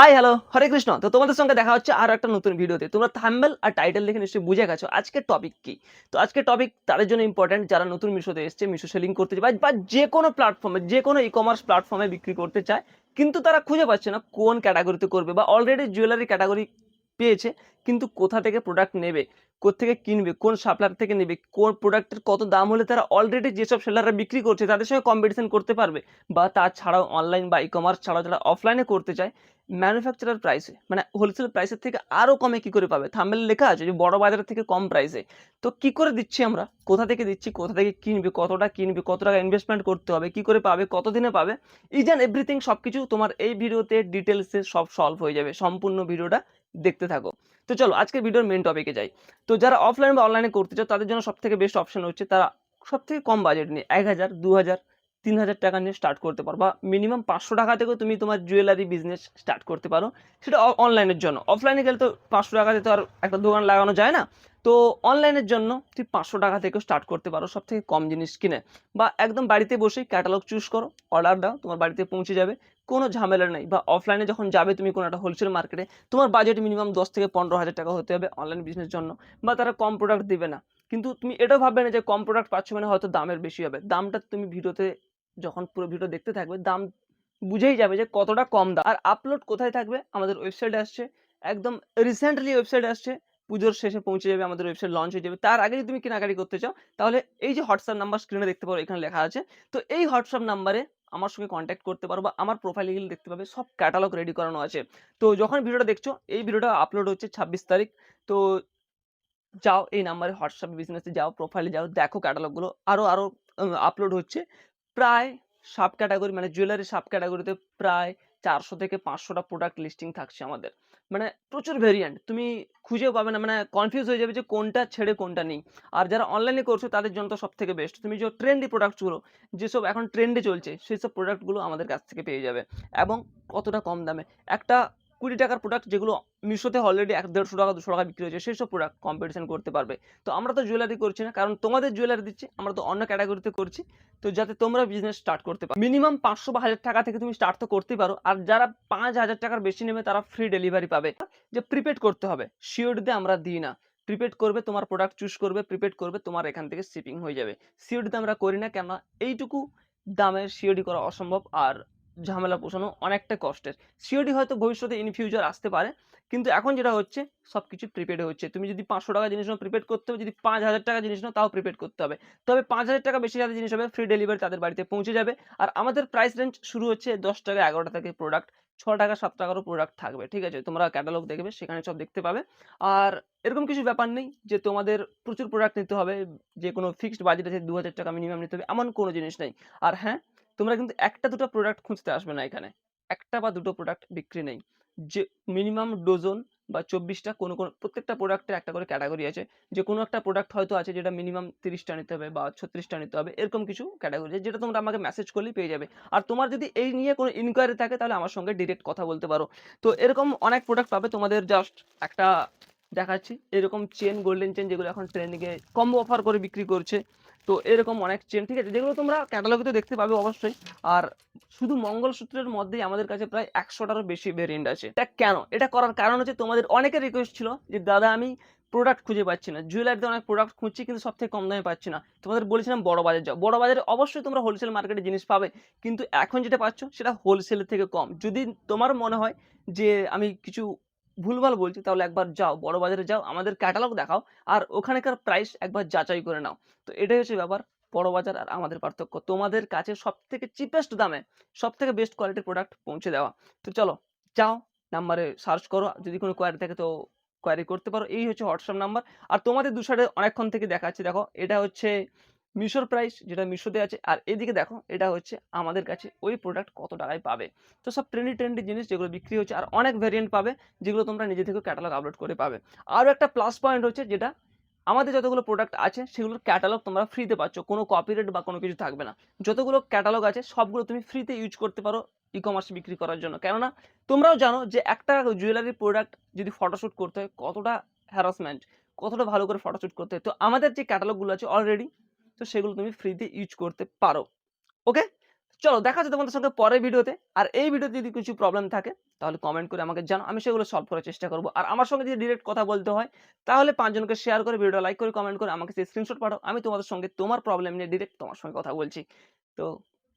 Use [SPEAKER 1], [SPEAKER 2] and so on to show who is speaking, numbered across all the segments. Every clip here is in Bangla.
[SPEAKER 1] হাই হ্যালো হরে কৃষ্ণ তো তোমাদের সঙ্গে দেখা হচ্ছে আর একটা নতুন ভিডিওতে। তোমরা থাম্বেল আর টাইটেল দেখে নিশ্চয়ই বুঝে গেছো আজকের টপিক কি। তো আজকের টপিক তাদের জন্য ইম্পর্টেন্ট যারা নতুন মিশোতে এসছে, মিশো সেলিং করতে চায়, বা যে কোনো প্ল্যাটফর্মে যে কোনো ই কমার্স প্ল্যাটফর্মে বিক্রি করতে চায়, কিন্তু তারা খুঁজে পাচ্ছে না কোন ক্যাটাগরিতে করবে, বা অলরেডি জুয়েলারি ক্যাটাগরি পেয়েছে, কিন্তু কোথা থেকে প্রোডাক্ট নেবে থেকে কিনবে, কোন সাপ্লায়ার থেকে নেবে, কোন প্রোডাক্টের কত দাম হলে তারা অলরেডি যেসব সেলাররা বিক্রি করছে তাদের সঙ্গে কম্পিটিশন করতে পারবে বা তাছাড়াও অনলাইন বা ই কমার্স ছাড়াও যারা অফলাইনে করতে চায় ম্যানুফ্যাকচারার প্রাইসে মানে হোলসেল প্রাইসের থেকে আরও কমে কি করে পাবে? থাম্বেল লেখা আছে যে বড় বাজারের থেকে কম প্রাইসে তো কি করে দিচ্ছি আমরা? কোথা থেকে দিচ্ছি, কোথা থেকে কিনবে, কতটা কিনবে, কত টাকা ইনভেস্টমেন্ট করতে হবে, কি করে পাবে, কতদিনে পাবে? ইজ অ্যান্ড এভরিথিং সব কিছু তোমার এই ভিডিওতে ডিটেলসে সব সলভ হয়ে যাবে। সম্পূর্ণ ভিডিওটা দেখতে থাকো। তো চলো, আজকের ভিডিওর মেন টপিকে যাই। তো যারা অফলাইন বা অনলাইনে করতে চাও, তাদের জন্য সব থেকে বেস্ট অপশন হচ্ছে তারা সব থেকে কম বাজেট নিয়ে এক হাজার, দু হাজার তিন হাজার টাকা নিয়ে স্টার্ট করতে পারো বা মিনিমাম পাঁচশো টাকা থেকেও তুমি তোমার জুয়েলারি বিজনেস স্টার্ট করতে পারো। সেটা অনলাইনের জন্য। অফলাইনে গেলে তো পাঁচশো টাকাতে তো আর একটা দোকান লাগানো যায় না। তো অনলাইনের জন্য তুই পাঁচশো টাকা থেকেও স্টার্ট করতে পারো সব থেকে কম জিনিস কিনে। বা একদম বাড়িতে বসেই ক্যাটালগ চুজ করো অর্ডার দাও, তোমার বাড়িতে পৌঁছে যাবে। কোনো ঝামেলা নেই বা অফলাইনে যখন যাবে তুমি কোনো একটা হোলসেল মার্কেটে তোমার বাজেট মিনিমাম দশ থেকে পনেরো হাজার টাকা হতে হবে অনলাইন বিজনেস জন্য বা তারা কম প্রোডাক্ট দেবে না। কিন্তু তুমি এটাও ভাববে না যে কম প্রোডাক্ট পাচ্ছ মানে হয়তো দামের বেশি হবে। দামটা তুমি ভিডিওতে যখন পুরো ভিডিও দেখতে থাকবে, দাম বুঝেই যাবে যে কতটা কম দাম। আর আপলোড কোথায় থাকবে? আমাদের ওয়েবসাইটে আসছে। একদম রিসেন্টলি ওয়েবসাইট আসছে। পুজোর শেষে পৌঁছে যাবে, আমাদের ওয়েবসাইট লঞ্চ হয়ে যাবে। তার আগে যদি তুমি কেনাকাটি করতে চাও, তাহলে এই যে হোয়াটসঅ্যাপ নাম্বার স্ক্রিনে দেখতে পারো, এখানে লেখা আছে। তো এই হোয়াটসঅ্যাপ নাম্বারে আমার সঙ্গে কন্ট্যাক্ট করতে পারো বা আমার প্রোফাইলে গেলে দেখতে পাবে, সব ক্যাটালগ রেডি করানো আছে। তো যখন ভিডিওটা দেখছ, এই ভিডিওটা আপলোড হচ্ছে ছাব্বিশ তারিখ। তো যাও এই নাম্বারে হোয়াটসঅ্যাপ বিজনেসে যাও প্রোফাইলে যাও, দেখো ক্যাটালগুলো আরও আরও আপলোড হচ্ছে। প্রায় সাব ক্যাটাগরি মানে জুয়েলারি সাব ক্যাটাগরিতে প্রায় চারশো থেকে পাঁচশোটা প্রোডাক্ট লিস্টিং থাকছে আমাদের। মানে প্রচুর ভেরিয়েন্ট তুমি খুঁজেও পাবে না মানে কনফিউজ হয়ে যাবে যে কোনটা ছেড়ে কোনটা নেই। আর যারা অনলাইনে করছ, তাদের জন্য তো সব থেকে বেস্ট তুমি যে ট্রেন্ডি প্রোডাক্টসগুলো যেসব এখন ট্রেন্ডে চলছে সেই সব প্রোডাক্টগুলো আমাদের কাছ থেকে পেয়ে যাবে। এবং কতটা কম দামে। একটা কুড়ি টাকার প্রোডাক্ট যেগুলো মিশোতে অলরেডি এক দেড়শো টাকা, দুশো টাকা বিক্রি হয়েছে সেই সব প্রোডাক্ট কম্পিটিশন করতে পারবে। তো আমরা তো জুয়েলারি করছি না, কারণ তোমাদের জুয়েলারি দিচ্ছি, আমরা তো অন্য ক্যাটাগরিতে করছি, তো যাতে তোমরা বিজনেস স্টার্ট করতে পারো। মিনিমাম পাঁচশো বা হাজার টাকা থেকে তুমি স্টার্ট তো করতেই পারো, আর যারা পাঁচ হাজার টাকার বেশি নেবে, তারা ফ্রি ডেলিভারি পাবে। যে প্রিপেড করতে হবে সিওরিতে আমরা দিই না। প্রিপেড করবে, তোমার প্রোডাক্ট চুজ করবে প্রিপেড করবে, তোমার এখান থেকে শিপিং হয়ে যাবে। সিওডিতে আমরা করি না, কেননা এইটুকু দামের সিওডি করা অসম্ভব, আর ঝামেলা পোষানো অনেকটা কষ্টের। সিওডি হয়তো ভবিষ্যতে ইন ফিউচার আসতে পারে, কিন্তু এখন যেটা হচ্ছে সব কিছু প্রিপেড হচ্ছে। তুমি যদি পাঁচশো টাকা জিনিস নাও প্রিপেড করতে হবে। যদি পাঁচ হাজার টাকা জিনিস নাও, তাও প্রিপেড করতে হবে। তবে পাঁচ হাজার টাকা বেশি যাদের জিনিস হবে ফ্রি ডেলিভারি তাদের বাড়িতে পৌঁছে যাবে। আর আমাদের প্রাইস রেঞ্জ শুরু হচ্ছে দশ টাকা, এগারোটা থেকে প্রোডাক্ট ছ টাকা, সাত টাকারও প্রোডাক্ট থাকবে। ঠিক আছে? তোমরা ক্যাটালগ দেখবে, সেখানে সব দেখতে পাবে। আর এরকম কিছু ব্যাপার নেই যে তোমাদের প্রচুর প্রোডাক্ট নিতে হবে। যে কোনো ফিক্সড বাজেট আছে, দু হাজার টাকা মিনিমাম নিতে হবে, এমন কোনো জিনিস নেই। আর হ্যাঁ তোমরা কিন্তু একটা দুটো প্রোডাক্ট খুঁজতে আসবে না এখানে। একটা বা দুটো প্রোডাক্ট বিক্রি নেই। যে মিনিমাম ডজন বা চব্বিশটা কোনো কোনো প্রত্যেকটা প্রোডাক্টের একটা করে ক্যাটাগরি আছে। যে কোনো একটা প্রোডাক্ট হয়তো আছে যেটা মিনিমাম তিরিশটা নিতে হবে বা ছত্রিশটা নিতে হবে, এরকম কিছু ক্যাটাগরি আছে যেটা তোমরা আমাকে মেসেজ করলেই পেয়ে যাবে। আর তোমার যদি এই নিয়ে কোনো ইনকোয়ারি থাকে তাহলে আমার সঙ্গে ডিরেক্ট কথা বলতে পারো। তো এরকম অনেক প্রোডাক্ট পাবে তোমাদের জাস্ট একটা দেখাচ্ছি। এরকম চেন গোল্ডেন চেন যেগুলো এখন ট্রেন্ডিংয়ে কম অফার করে বিক্রি করছে। তো এরকম অনেক চেন ঠিক আছে? যেগুলো তোমরা ক্যাটালগে তো দেখতে পাবে অবশ্যই। আর শুধু মঙ্গলসূত্রের মধ্যেই আমাদের কাছে প্রায় একশোটারও বেশি ভেরিয়েন্ট আছে। এটা কেন? এটা করার কারণ হচ্ছে তোমাদের অনেকের রিকোয়েস্ট ছিল যে, দাদা, আমি প্রোডাক্ট খুঁজে পাচ্ছি না। জুয়েলারিতে অনেক প্রোডাক্ট খুঁজছি, কিন্তু সব থেকে কম দামে পাচ্ছি না। তোমাদের বলেছিলাম বড় বাজার যাও। বড় বাজারে অবশ্যই তোমরা হোলসেল মার্কেটে জিনিস পাবে, কিন্তু এখন যেটা পাচ্ছ, সেটা হোলসেলের থেকে কম। যদি তোমার মনে হয় যে, আমি কিছু ভুলভাল বলছি, তাহলে একবার যাও, বড় বাজারে যাও, আমাদের ক্যাটালগ দেখাও, আর ওখানকার প্রাইস একবার যাচাই করে নাও। তো এটাই হচ্ছে ব্যাপার, বড় বাজার আর আমাদের পার্থক্য। তোমাদের কাছে সব থেকে চিপেস্ট দামে সব থেকে বেস্ট কোয়ালিটির প্রোডাক্ট পৌঁছে দেওয়া। তো চলো, যাও নাম্বারে সার্চ করো, যদি কোনো কোয়ারি থাকে তো কোয়ারি করতে পারো। এই হচ্ছে হোয়াটসঅ্যাপ নাম্বার আর তোমাদের দু সাইডে অনেকক্ষণ থেকে দেখাচ্ছি। দেখো, এটা হচ্ছে মিশোর প্রাইস যেটা মিশোতে আছে, আর এদিকে দেখো, এটা হচ্ছে আমাদের কাছে ওই প্রোডাক্ট কত টাকায় পাবে। তো সব ট্রেন্ডি ট্রেন্ডি জিনিস যেগুলো বিক্রি হচ্ছে, আর অনেক ভেরিয়েন্ট পাবে, যেগুলো তোমরা নিজে থেকে ক্যাটালগ আপলোড করে পাবে। আরও একটা প্লাস পয়েন্ট হচ্ছে যেটা, আমাদের যতগুলো প্রোডাক্ট আছে, সেগুলোর ক্যাটালগ তোমরা ফ্রিতে পাচ্ছ, কোনো কপিরাইট বা কোনো কিছু থাকবে না। যতগুলো ক্যাটালগ আছে, সবগুলো তুমি ফ্রিতে ইউজ করতে পারো ই কমার্স বিক্রি করার জন্য। কেননা, তোমরাও জানো যে একটা জুয়েলারি প্রোডাক্ট যদি ফটোশ্যুট করতে হয়, কতটা হ্যারাসমেন্ট কতটা ভালো করে ফটোশ্যুট করতে হয়। তো আমাদের যে ক্যাটালগুলো আছে অলরেডি তো সেগুলো তুমি ফ্রিতে ইউজ করতে পারো। ওকে চলো, দেখা হচ্ছে তোমাদের সঙ্গে পরের ভিডিওতে। আর এই ভিডিওতে যদি কিছু প্রবলেম থাকে, তাহলে কমেন্ট করে আমাকে জানো আমি সেগুলো সলভ করার চেষ্টা করব। আর আমার সঙ্গে যদি ডিরেক্ট কথা বলতে হয়, তাহলে পাঁচজনকে শেয়ার করে ভিডিও লাইক করে কমেন্ট করে আমাকে সেই স্ক্রিনশট পাঠাও। আমি তোমাদের সঙ্গে তোমার প্রবলেম নিয়ে ডিরেক্ট তোমার সঙ্গে কথা বলছি। তো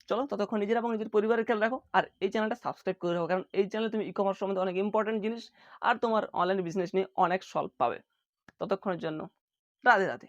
[SPEAKER 1] চলো, ততক্ষণ নিজের এবং নিজের পরিবারের খেয়াল রাখো। আর এই চ্যানেলটা সাবস্ক্রাইব করে রাখো। কারণ এই চ্যানেলে তুমি ই কমার্স সম্বন্ধে অনেক ইম্পর্টেন্ট জিনিস। আর তোমার অনলাইন বিজনেস নিয়ে অনেক সলভ পাবে। ততক্ষণের জন্য রাধে রাধে।